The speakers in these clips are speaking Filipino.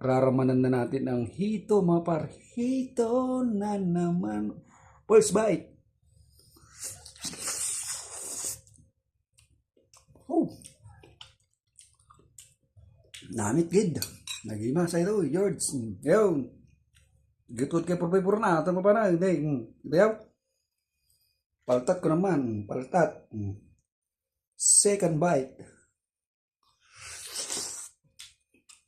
raramanan na natin ang hito mga par. Hito na naman. Pulse bite. Oh. Namit gid. Nagima sa ito, George. Yo. Gitut kay Purpay Purna. Ito mo pa na. Hindi. Dayaw. Paltat ko naman. Paltat. Mm. Second bite.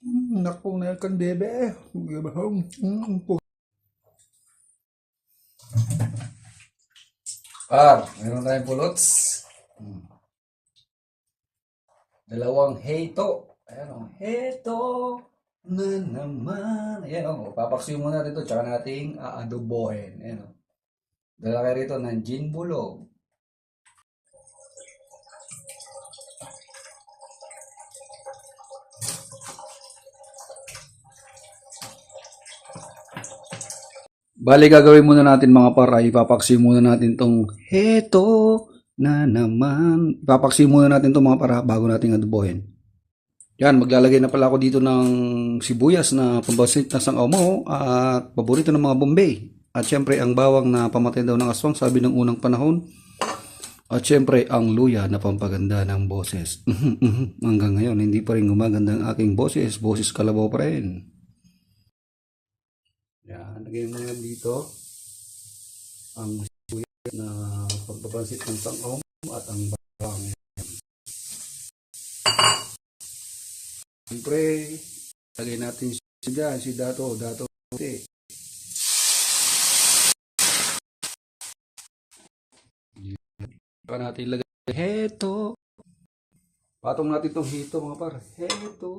Naku na kan bebe. Gabahong. Mm, po. Par, meron tayong pulots. Dalawang heto. Ayan o. Heto na naman. Ayan o. Papaksiw muna rito. Tsaka nating aadobohin. Ayan o. Dala kayo rito ng gin bulog. Bali, gagawin muna natin mga para, ipapaksi muna natin tong heto na naman. Ipapaksi muna natin tong mga para bago natin adobohin. Yan, maglalagay na pala ako dito ng sibuyas na pambasit na sang mo at paborito ng mga Bombay. At syempre, ang bawang na pamatay daw ng aswang, sabi ng unang panahon. At syempre, ang luya na pampaganda ng boses. Hanggang ngayon, hindi pa rin gumaganda ang aking boses. Boses kalabaw pa rin. Lagay mo yan dito. Ang sibuyas na pagpapansit ng sangom at ang bawang. Siyempre, lagay natin si dyan, si Dato, Dato Puti. Pa natin lagay. Heto. Patong natin itong hito mga par. Heto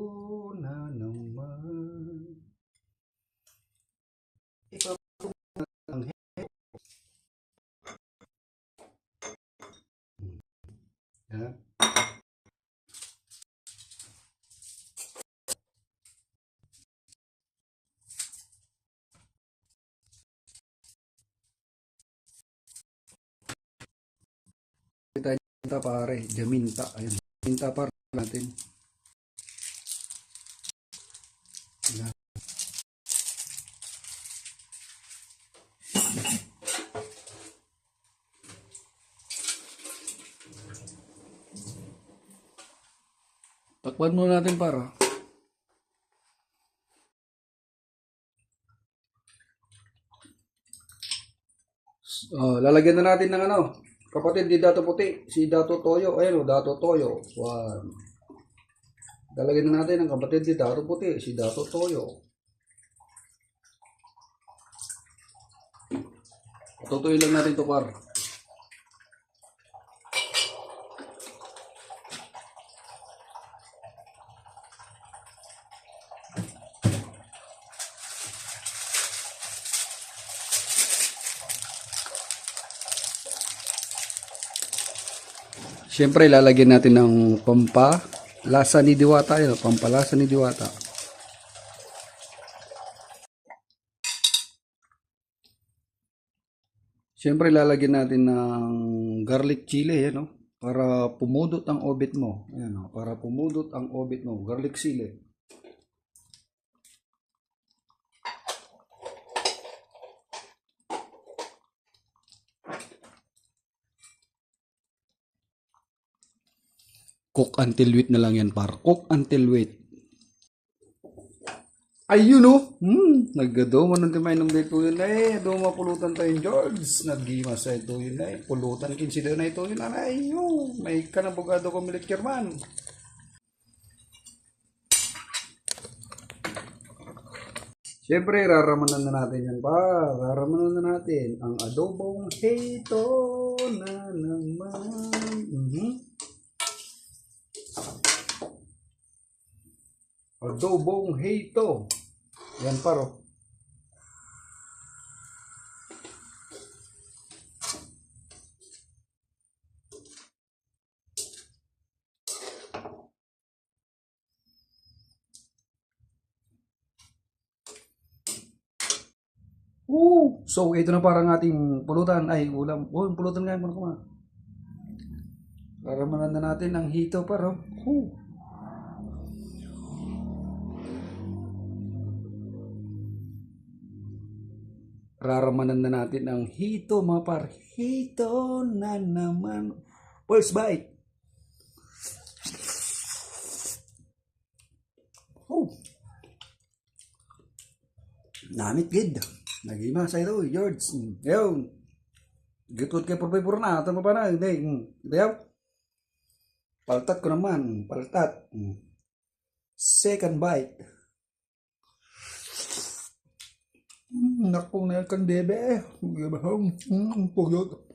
na naman. Ipapatong natin ang heto. Yan. Jaminta pare, Jaminta. Ayun. Jaminta par natin. Takpan muna natin para. Oh, lalagyan na natin ng ano, kapatid ni Dato Puti, si Dato Toyo. Ayun o, Dato Toyo. One. Lalagyan na natin ang kapatid ni Dato Puti, si Dato Toyo. Tutuloy lang natin to par. Siyempre, lalagyan natin ng pampalasa ni Diwata. Yun, pampalasa ni Diwata. Siyempre, lalagyan natin ng garlic chili, yan, no? Para pumudot ang obit mo. Ayan, no? Para pumudot ang obit mo. Garlic chili. Cook until wheat na lang yan, par. Cook until wheat. Ayun oh. Hmm, naggadoma ng timay ng dito yun eh. Doma pulutan tayo George. Nagima sa ito yun eh. Pulutan kinsider na ito yun. Ay, oh. May kanabugado ko milik Kerman. Siyempre, raramanan na natin yan pa. Raramanan na natin ang adobong heto na naman. Adobong heto. Yan paro. Oo. So, ito na parang ating pulutan. Ay, ulam. Oh, pulutan nga. Muna kuma. Raramanan na natin ang hito paro. Oo. Raramanan na natin ang hito mga par. Hito na naman. Pulse bite. Oh. Namit gid. Nagima sa ito, George. Yo. Gitod kay purpay purna. Tama pa na. Hindi. Dayaw. Paltat ko naman. Paltat. Second bite. Mm, Nakpong na kang bebe. Mm, Puyot.